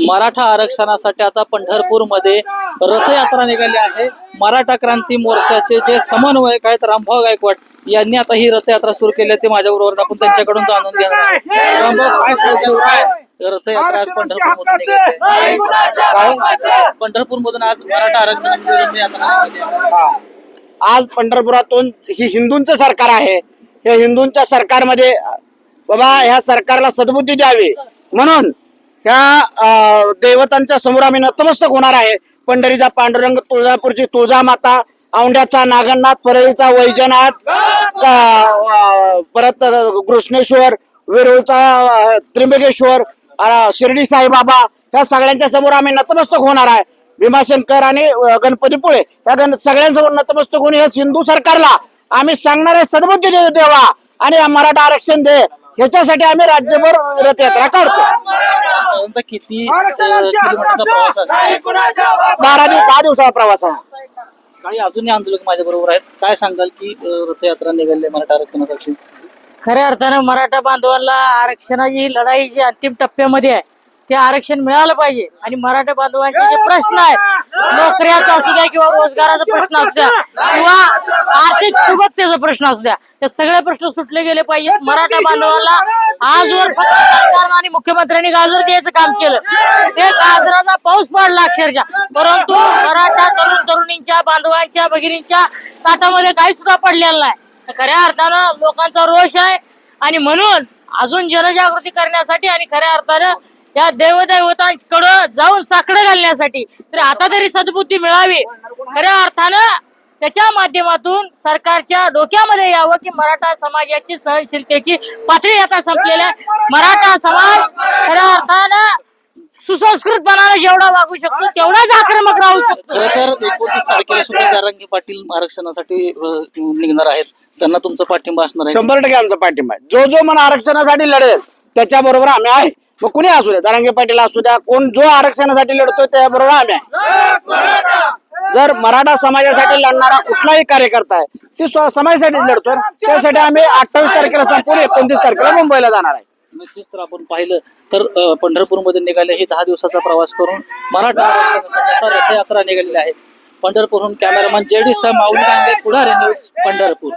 मराठा आरक्षणासाठी आता पंढरपूरमध्ये रथयात्रा निघाली आहे. मराठा क्रांती मोर्चाचे जे समन्वयक आहेत रामभाऊ गायकवाड यांनी आता ही रथयात्रा सुरू केली आहे. ते माझ्याबरोबर आपण त्यांच्याकडून जाणून घेणार आहोत. रामभाऊ काय रथयात्रा आज पंढरपूरमधून पंढरपूरमधून आज मराठा आरक्षण आज पंढरपुरातून ही हिंदूंचं सरकार आहे. या हिंदूंच्या सरकारमध्ये बाबा ह्या सरकारला सद्बुद्धी द्यावी. म्हणून ह्या देवतांच्या समोर आम्ही नतमस्तक होणार आहे. पंढरीचा पांडुरंग तुळजापूरची तुळजामाता औंढ्याचा नागनाथ परळीचा वैजनाथ परत कृष्णेश्वर वेरूळचा त्रिंबकेश्वर त्र्यंबकेश्वर शिर्डी साईबाबा ह्या सगळ्यांच्या समोर आम्ही नतमस्तक होणार आहे. भीमाशंकर आणि गणपतीपुळे या गण सगळ्यांसमोर नतमस्तक होऊन या हिंदू सरकारला आम्ही सांगणार आहे सद्बुद्धी देवा आणि मराठा आरक्षण दे. ह्याच्यासाठी आम्ही राज्यभर रथयात्रा काढतो. किती प्रवास बारा दिवस दहा दिवसाचा प्रवास आहे. काही अजूनही आंदोलक माझ्या बरोबर आहेत. काय सांगाल की रथयात्रा निघाली मराठा आरक्षणासाठी? खऱ्या अर्थानं मराठा बांधवांना आरक्षणाची ही लढाई जी अंतिम टप्प्यामध्ये आहे ते आरक्षण मिळालं पाहिजे. आणि मराठा बांधवांचे जे प्रश्न आहेत नोकऱ्याचा असू द्या किंवा रोजगाराचा प्रश्न असू द्या किंवा आर्थिक सुबत्तेचा प्रश्न असू द्या. ते सगळे प्रश्न सुटले गेले पाहिजेत. मराठा बांधवांना आजवर फक्त आणि मुख्यमंत्र्यांनी गाजर द्यायचं काम केलं. ते गाजराचा पाऊस पडला अक्षरशः. परंतु मराठा तरुण तरुणींच्या बांधवांच्या भगिनींच्या ताटामध्ये काही सुद्धा पडलेलं नाही. तर खऱ्या अर्थानं लोकांचा रोष आहे. आणि म्हणून अजून जनजागृती करण्यासाठी आणि खऱ्या अर्थानं या देवदैवतांकडं जाऊन साकडं घालण्यासाठी. तर आता तरी सद्बुद्धी मिळावी. खऱ्या अर्थानं त्याच्या माध्यमातून सरकारच्या डोक्यामध्ये यावं की मराठा समाजाची सहनशीलतेची पातळी आता संपलेली आहे. मराठा समाज खऱ्या अर्थानं सुसंस्कृतपणाने जेवढा वागू शकतो तेवढाच आक्रमक राहू शकतो. खरं तर एकोणतीस तारखेला सुद्धा जारंगी पाटील आरक्षणासाठी अं, निघणार आहेत. त्यांना तुमचा पाठिंबा असणार आहे. शंभर टक्के आमचा पाठिंबा आहे. जो जो मन आरक्षणासाठी लढेल त्याच्या बरोबर आम्ही आहे. मग कुणी असू द्या? दरांगे पाटील असू द्या कोण जो आरक्षणासाठी लढतोय त्याबरोबर आम्ही आहे. जर मराठा समाजासाठी लढणारा कुठलाही कार्यकर्ता आहे ती समाजासाठी लढतोय. त्यासाठी आम्ही अठ्ठावीस तारखेला संपूर्ण एकोणतीस तारखेला मुंबईला जाणार आहे. नक्कीच तर आपण पाहिलं तर पंढरपूरमध्ये निघाले. हे दहा दिवसाचा प्रवास करून मराठा रथयात्रा निघालेली आहे पंढरपूरहून कॅमेरामॅन जेडी सह माऊली पुढारे न्यूज पंढरपूर.